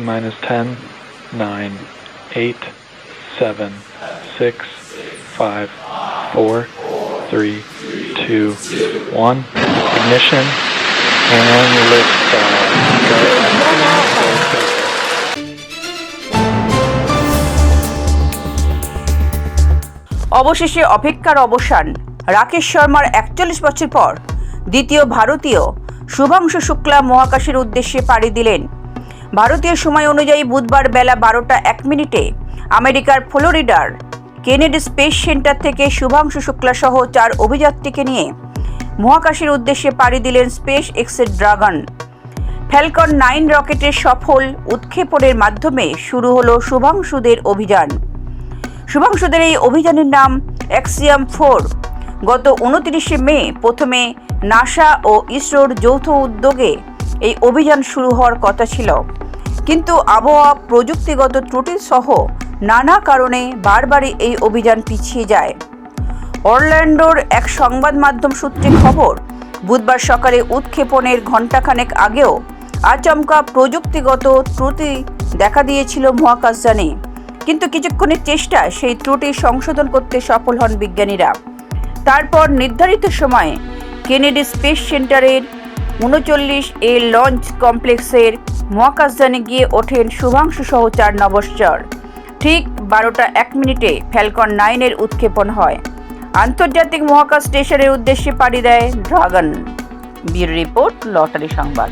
Minus 10, 9, 8, 7, 6, 5, 4, 3, 2, 1. Ignition and liftoff. Go. অবশেষে অপেক্ষার অবসান রাকেশ শর্মার একচল্লিশ বছর পর দ্বিতীয় ভারতীয় শুভাংশু শুক্লা মহাকাশের উদ্দেশ্যে পাড়ি দিলেন ভারতীয় সময় অনুযায়ী বুধবার বেলা বারোটা এক মিনিটে আমেরিকার ফ্লোরিডার কেনেডি স্পেস সেন্টার থেকে শুভাংশু শুক্লা সহ চার অভিযাত্রীকে নিয়ে মহাকাশের উদ্দেশ্যে পাড়ি দিলেন স্পেস এক্সের ড্রাগন। ফ্যালকন নাইন রকেটের সফল উৎক্ষেপণের মাধ্যমে শুরু হলো শুভাংশুদের অভিযান। শুভাংশুদের এই অভিযানের নাম অ্যাক্সিয়াম ফোর। গত উনত্রিশে মে প্রথমে নাসা ও ইসরোর যৌথ উদ্যোগে এই অভিযান শুরু হওয়ার কথা ছিল। কিন্তু আবহাওয়া, প্রযুক্তিগত ত্রুটি সহ নানা কারণে বারবারই এই অভিযান পিছিয়ে যায়। অরল্যান্ডোর এক সংবাদ মাধ্যম সূত্রে খবর, বুধবার সকালে উৎক্ষেপণের ঘণ্টাখানেক আগেও আচমকা প্রযুক্তিগত ত্রুটি দেখা দিয়েছিল মহাকাশযানে। কিন্তু কিছুক্ষণের চেষ্টা সেই ত্রুটি সংশোধন করতে সফল হন বিজ্ঞানীরা। তারপর নির্ধারিত সময়ে কেনেডি স্পেস সেন্টারের উনচল্লিশ এ লঞ্চ কমপ্লেক্সের মহাকাশযানে গিয়ে ওঠেন শুভাংশু সহ চার নবশ্চর। ঠিক বারোটা এক মিনিটে ফ্যালকন নাইনের উৎক্ষেপণ হয়। আন্তর্জাতিক মহাকাশ স্টেশনের উদ্দেশ্যে পাড়ি দেয় ড্রাগন। বীর রিপোর্ট লটারি সংবাদ।